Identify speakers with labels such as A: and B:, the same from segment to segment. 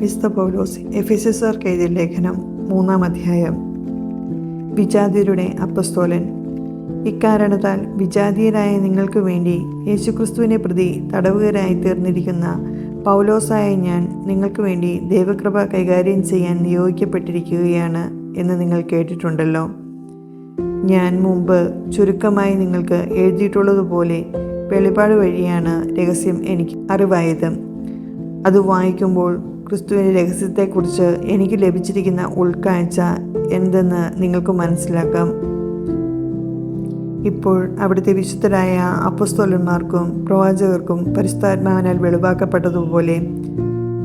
A: Vista പൗലോസ് എഫിസർക്ക് എഴുതിയ ലേഖനം മൂന്നാം അധ്യായം. വിജാതിയരുടെ അപ്പസ്തോലൻ. ഇക്കാരണത്താൽ വിജാതീയരായ നിങ്ങൾക്ക് വേണ്ടി യേശുക്രിസ്തുവിനെ പ്രതി തടവുകാരായി തീർന്നിരിക്കുന്ന പൗലോസായ ഞാൻ നിങ്ങൾക്ക് വേണ്ടി ദൈവകൃപ കൈകാര്യം ചെയ്യാൻ നിയോഗിക്കപ്പെട്ടിരിക്കുകയാണ് എന്ന് നിങ്ങൾ കേട്ടിട്ടുണ്ടല്ലോ. ഞാൻ മുമ്പ് ചുരുക്കമായി നിങ്ങൾക്ക് എഴുതിയിട്ടുള്ളതുപോലെ വെളിപാട് വഴിയാണ് രഹസ്യം എനിക്ക് അറിവായത്. അത് വായിക്കുമ്പോൾ ക്രിസ്തുവിന്റെ രഹസ്യത്തെക്കുറിച്ച് എനിക്ക് ലഭിച്ചിരിക്കുന്ന ഉൾക്കാഴ്ച എന്തെന്ന് നിങ്ങൾക്ക് മനസ്സിലാക്കാം. ഇപ്പോൾ അവിടുത്തെ വിശുദ്ധരായ അപ്പസ്തോലന്മാർക്കും പ്രവാചകർക്കും പരിശുദ്ധാത്മാവിനാൽ വെളിവാക്കപ്പെട്ടതുപോലെ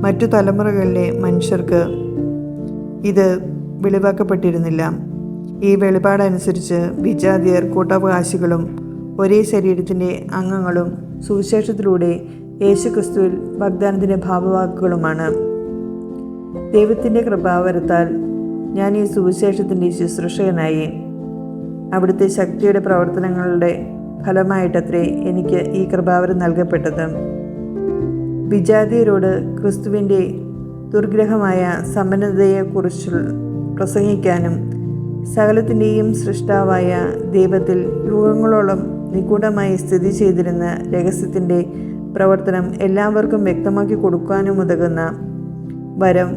A: മറ്റു തലമുറകളിലെ മനുഷ്യർക്ക് ഇത് വെളിവാക്കപ്പെട്ടിരുന്നില്ല. ഈ വെളിപാടനുസരിച്ച് വിജാതിയർ കൂട്ടവകാശികളും ഒരേ ശരീരത്തിന്റെ അംഗങ്ങളും സുവിശേഷത്തിലൂടെ യേശു ക്രിസ്തുവിൽ വാഗ്ദാനത്തിന്റെ ഭാവവാക്കുകളുമാണ്. ദൈവത്തിന്റെ കൃപാവരത്താൽ ഞാൻ ഈ സുവിശേഷത്തിന്റെ ശുശ്രൂഷകനായി. അവിടുത്തെ ശക്തിയുടെ പ്രവർത്തനങ്ങളുടെ ഫലമായിട്ടത്രേ എനിക്ക് ഈ കൃപാവരം നൽകപ്പെട്ടത്. വിജാതിയരോട് ക്രിസ്തുവിന്റെ ദുർഗ്രഹമായ സമ്പന്നതയെക്കുറിച്ച് പ്രസംഗിക്കാനും സകലത്തിന്റെയും സൃഷ്ടാവായ ദൈവത്തിൽ യുഗങ്ങളോളം നിഗൂഢമായി സ്ഥിതി ചെയ്തിരുന്ന രഹസ്യത്തിന്റെ പ്രവർത്തനം എല്ലാവർക്കും വ്യക്തമാക്കി കൊടുക്കാനും ഉതകുന്ന വരം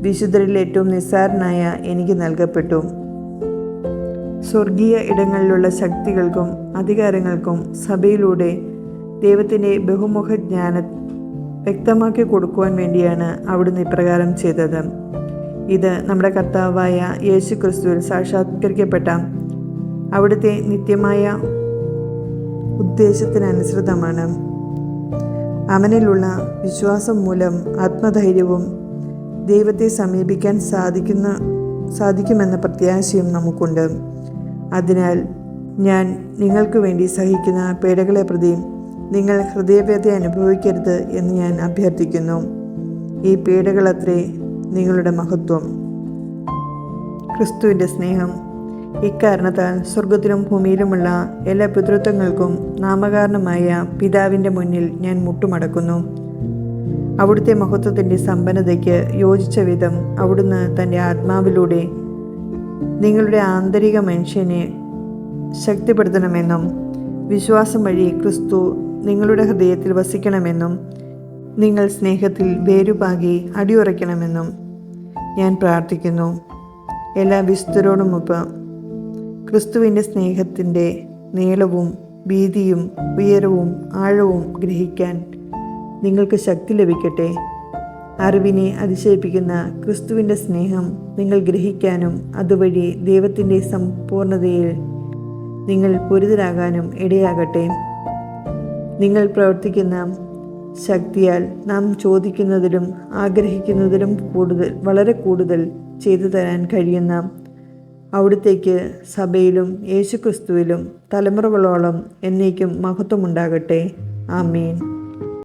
A: വിശുദ്ധരിൽ ഏറ്റവും നിസ്സാരനായ എനിക്ക് നൽകപ്പെട്ടു. സ്വർഗീയ ഇടങ്ങളിലുള്ള ശക്തികൾക്കും അധികാരങ്ങൾക്കും സഭയിലൂടെ ദൈവത്തിന്റെ ബഹുമുഖ ജ്ഞാനം വ്യക്തമാക്കി കൊടുക്കുവാൻ വേണ്ടിയാണ് അവിടുന്ന് ഇപ്രകാരം ചെയ്തത്. ഇത് നമ്മുടെ കർത്താവായ യേശു ക്രിസ്തുവിൽ സാക്ഷാത്കരിക്കപ്പെട്ട അവിടുത്തെ നിത്യമായ ഉദ്ദേശത്തിനനുസൃതമാണ്. അവനിലുള്ള വിശ്വാസം മൂലം ആത്മധൈര്യവും ദൈവത്തെ സമീപിക്കാൻ സാധിക്കുന്ന സാധിക്കുമെന്ന പ്രത്യാശയും നമുക്കുണ്ട്. അതിനാൽ ഞാൻ നിങ്ങൾക്ക് വേണ്ടി സഹിക്കുന്ന പേടകളെ പ്രതി നിങ്ങൾ ഹൃദയവേദ അനുഭവിക്കരുത് എന്ന് ഞാൻ അഭ്യർത്ഥിക്കുന്നു. ഈ പേടകളത്രേ നിങ്ങളുടെ മഹത്വം. ക്രിസ്തുവിന്റെ സ്നേഹം ഇക്കാരണത്താൽ സ്വർഗത്തിലും ഭൂമിയിലുമുള്ള എല്ലാ പിതൃത്വങ്ങൾക്കും നാമകാരണമായ പിതാവിന്റെ മുന്നിൽ ഞാൻ മുട്ടുമടക്കുന്നു. അവിടുത്തെ മഹത്വത്തിന്റെ സമ്പന്നതയ്ക്ക് യോജിച്ച വിധം അവിടുന്ന് തന്റെ ആത്മാവിലൂടെ നിങ്ങളുടെ ആന്തരിക മനുഷ്യനെ ശക്തിപ്പെടുത്തണമെന്നും വിശ്വാസം വഴി ക്രിസ്തു നിങ്ങളുടെ ഹൃദയത്തിൽ വസിക്കണമെന്നും നിങ്ങൾ സ്നേഹത്തിൽ വേരുപാകി അടിയുറയ്ക്കണമെന്നും ഞാൻ പ്രാർത്ഥിക്കുന്നു. എല്ലാ വിശുദ്ധരോടുമൊപ്പം ക്രിസ്തുവിന്റെ സ്നേഹത്തിന്റെ നീളവും വീതിയും ഉയരവും ആഴവും ഗ്രഹിക്കാൻ നിങ്ങൾക്ക് ശക്തി ലഭിക്കട്ടെ. അറിവിനെ അതിശയിപ്പിക്കുന്ന ക്രിസ്തുവിന്റെ സ്നേഹം നിങ്ങൾ ഗ്രഹിക്കാനും അതുവഴി ദൈവത്തിന്റെ സമ്പൂർണതയിൽ നിങ്ങൾ പൂരിതരാകാനും ഇടയാകട്ടെ. നിങ്ങൾ പ്രവർത്തിക്കുന്ന ശക്തിയാൽ നാം ചോദിക്കുന്നതിലും ആഗ്രഹിക്കുന്നതിലും കൂടുതൽ വളരെ കൂടുതൽ ചെയ്തു തരാൻ കഴിയുന്ന അവിടുത്തേക്ക് സഭയിലും യേശുക്രിസ്തുവിലും തലമുറകളോളം എന്നേക്കും മഹത്വമുണ്ടാകട്ടെ. ആമീൻ.